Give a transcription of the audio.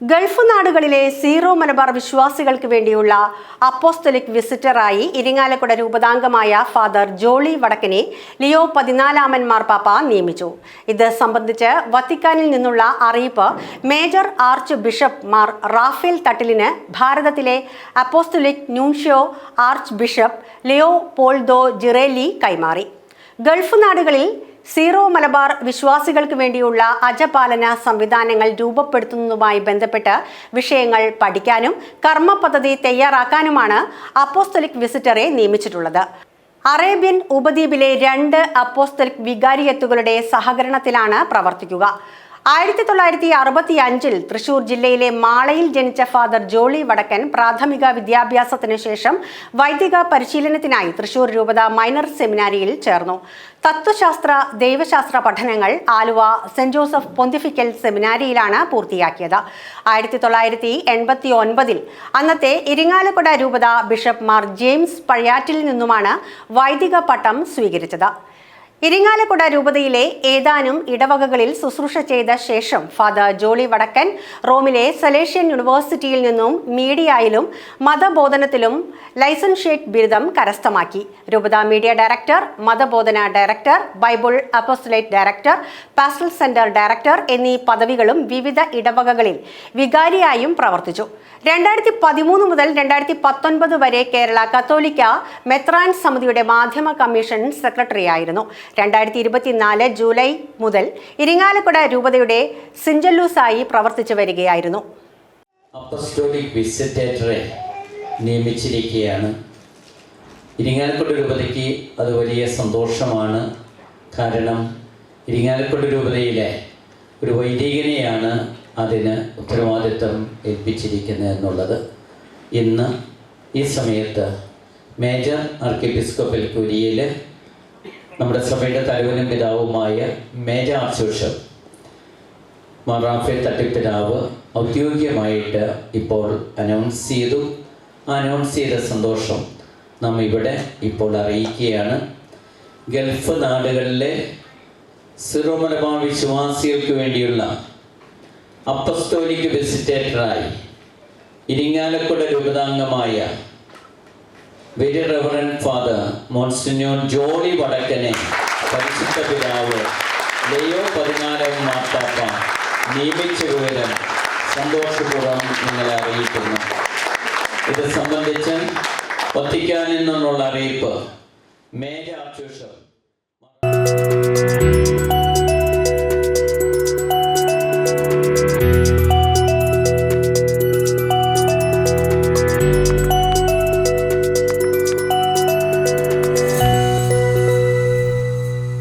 Gulf നാടുകളിലെ zero Malabar വിശ്വാസികൾക്ക് വേണ്ടിയുള്ള apostolic വിസിറ്ററായി ഇരിങ്ങാലക്കുട രൂപതാംഗമായ ഫാദർ ജോളി വടക്കനെ ലിയോ പതിനാലാമൻ മാർപ്പാപ്പ നിയമിച്ചു. ഇത് സംബന്ധിച്ച് വത്തിക്കാനിൽ നിന്നുള്ള അറിയിപ്പ് major archbishop Mar Rafale തട്ടിലിന് ഭാരതത്തിലെ apostolic nuncio archbishop Leopoldo Girelli കൈമാറി. ഗൾഫ് നാടുകളിൽ സീറോ മലബാർ വിശ്വാസികൾക്ക് വേണ്ടിയുള്ള അജപാലന സംവിധാനങ്ങൾ രൂപപ്പെടുത്തുന്നതുമായി ബന്ധപ്പെട്ട് വിഷയങ്ങൾ പഠിക്കാനും കർമ്മ പദ്ധതി തയ്യാറാക്കാനുമാണ് അപ്പോസ്തലിക് വിസിറ്ററെ നിയമിച്ചിട്ടുള്ളത്. അറേബ്യൻ ഉപദ്വീപിലെ രണ്ട് അപ്പോസ്തലിക് വികാരിയത്തുകളുടെ സഹകരണത്തിലാണ് പ്രവർത്തിക്കുക. ആയിരത്തി തൊള്ളായിരത്തി അറുപത്തി അഞ്ചിൽ തൃശൂർ ജില്ലയിലെ മാളയിൽ ജനിച്ച ഫാദർ ജോളി വടക്കൻ പ്രാഥമിക വിദ്യാഭ്യാസത്തിന് ശേഷം വൈദിക പരിശീലനത്തിനായി തൃശൂർ രൂപത മൈനർ സെമിനാരിയിൽ ചേർന്നു. തത്വശാസ്ത്ര ദൈവശാസ്ത്ര പഠനങ്ങൾ ആലുവ സെന്റ് ജോസഫ് പൊന്തിഫിക്കൽ സെമിനാരിയിലാണ് പൂർത്തിയാക്കിയത്. ആയിരത്തി തൊള്ളായിരത്തി എൺപത്തി ഒൻപതിൽ അന്നത്തെ ഇരിങ്ങാലക്കുട രൂപത ബിഷപ്പ് മാർ ജെയിംസ് പഴയാറ്റിൽ നിന്നുമാണ് വൈദിക പട്ടം സ്വീകരിച്ചത്. ഇരിങ്ങാലക്കുട രൂപതയിലെ ഏതാനും ഇടവകകളിൽ ശുശ്രൂഷ ചെയ്ത ശേഷം ഫാദർ ജോളി വടക്കൻ റോമിലെ സലേഷ്യൻ യൂണിവേഴ്സിറ്റിയിൽ നിന്നും മീഡിയയിലും മതബോധനത്തിലും ലൈസൻഷ്യേറ്റ് ബിരുദം കരസ്ഥമാക്കി. രൂപത മീഡിയ ഡയറക്ടർ മതബോധന director bible apostolate director pastoral centre director എന്നീ പദവികളും വിവിധ ഇടവകകളിൽ വികാരിയായും പ്രവർത്തിച്ചു. രണ്ടായിരത്തി പതിമൂന്ന് മുതൽ രണ്ടായിരത്തി പത്തൊൻപത് വരെ കേരള കത്തോലിക്ക മെത്രാൻ സമിതിയുടെ മാധ്യമ കമ്മീഷൻ സെക്രട്ടറിയായിരുന്നു. രണ്ടായിരത്തി ഇരുപത്തിനാല് ജൂലൈ മുതൽ ഇരിങ്ങാലക്കുട രൂപതയുടെ സിഞ്ചല്ലൂസായി പ്രവർത്തിച്ചു വരികയായിരുന്നു. വിസിറ്റേറ്ററെ നിയമിച്ചിരിക്കുകയാണ്. ഇരിങ്ങാലക്കുട രൂപതയ്ക്ക് അത് വലിയ സന്തോഷമാണ്. കാരണം ഇരിങ്ങാലക്കുട രൂപതയിലെ ഒരു വൈദികനെയാണ് അതിന് ഉത്തരവാദിത്വം ഏൽപ്പിച്ചിരിക്കുന്നത് എന്നുള്ളത്. ഇന്ന് ഈ സമയത്ത് മേജർ ആർക്കിപ്പിസ്കോപ്പൽ കുരിയിൽ നമ്മുടെ സഭയുടെ തലവനും പിതാവുമായ മേജർ ആർച്ച് ബിഷപ്പ് മറാഫെ തട്ടിപ്പിതാവ് ഔദ്യോഗികമായിട്ട് ഇപ്പോൾ അനൗൺസ് ചെയ്തു അനൗൺസ് ചെയ്ത സന്തോഷം നാം ഇവിടെ ഇപ്പോൾ അറിയിക്കുകയാണ്. ഗൾഫ് നാടുകളിലെ സിറോ മലബാർ വിശ്വാസികൾക്ക് വേണ്ടിയുള്ള അപ്പസ്തോലിക് വിസിറ്റേറ്ററായി Irinjalakuda രൂപതാംഗമായ very reverend father monsignor Jolly വടക്കനെ പരിശുദ്ധ പിതാവ് ലയോ പതിനാലാം മാർപ്പാപ്പ നിയമിച്ച വിവരം സന്തോഷപൂർവം നിങ്ങളെ അറിയിക്കുന്നു. ഇത് സംബന്ധിച്ച് വത്തിക്കാനിൽ നിന്നുള്ള അറിയിപ്പ് മേജർ ആർച്ച്